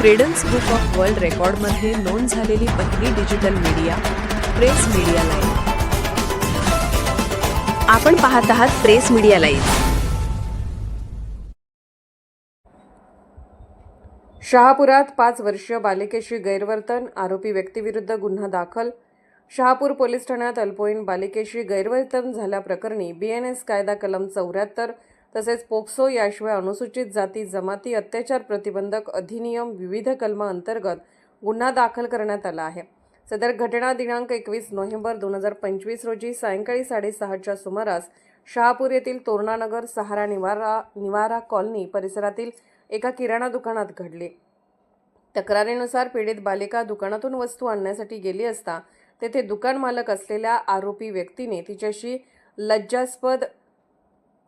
Credence book of world रेकॉर्डमध्ये नोंद झालेली पहिली digital media press media live आपण पाहत आहात प्रेस मीडिया लाईव्ह शहापुरात पाच वर्षीय बालिकेशी गैरवर्तन आरोपी व्यक्तीविरुद्ध गुन्हा दाखल. शहापूर पोलीस ठाण्यात अल्पवयीन बालिकेशी गैरवर्तन झाल्याप्रकरणी बी एन एस कायदा कलम चौऱ्याहत्तर तसेच पोक्सो याशिवाय अनुसूचित जाती जमाती अत्याचार प्रतिबंधक अधिनियम विविध कलमांतर्गत गुन्हा दाखल करण्यात आला आहे. सदर घटना दिनांक एकवीस नोव्हेंबर दोन हजार पंचवीस रोजी सायंकाळी साडेसहाच्या सुमारास शहापूर येथील तोरणानगर सहारा निवारा निवारा कॉलनी परिसरातील एका किराणा दुकानात घडली. तक्रारीनुसार पीडित बालिका दुकानातून वस्तू आणण्यासाठी गेली असता तेथे दुकान मालक असलेल्या आरोपी व्यक्तीने तिच्याशी लज्जास्पद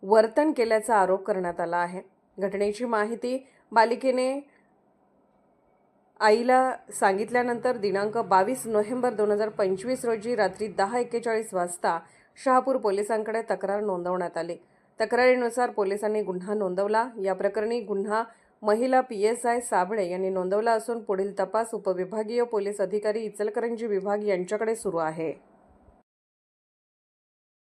वर्तन केल्याचा आरोप करण्यात आला आहे. घटनेची माहिती बालिकेने आईला सांगितल्यानंतर दिनांक बावीस नोव्हेंबर दोन हजार पंचवीस रोजी रात्री दहा एक्केचाळीस वाजता शहापूर पोलिसांकडे तक्रार नोंदवण्यात आली. तक्रारीनुसार पोलिसांनी गुन्हा नोंदवला. या प्रकरणी गुन्हा महिला पी एस आय साबळे यांनी नोंदवला असून पुढील तपास उपविभागीय पोलीस अधिकारी इचलकरंजी विभाग यांच्याकडे सुरू आहे.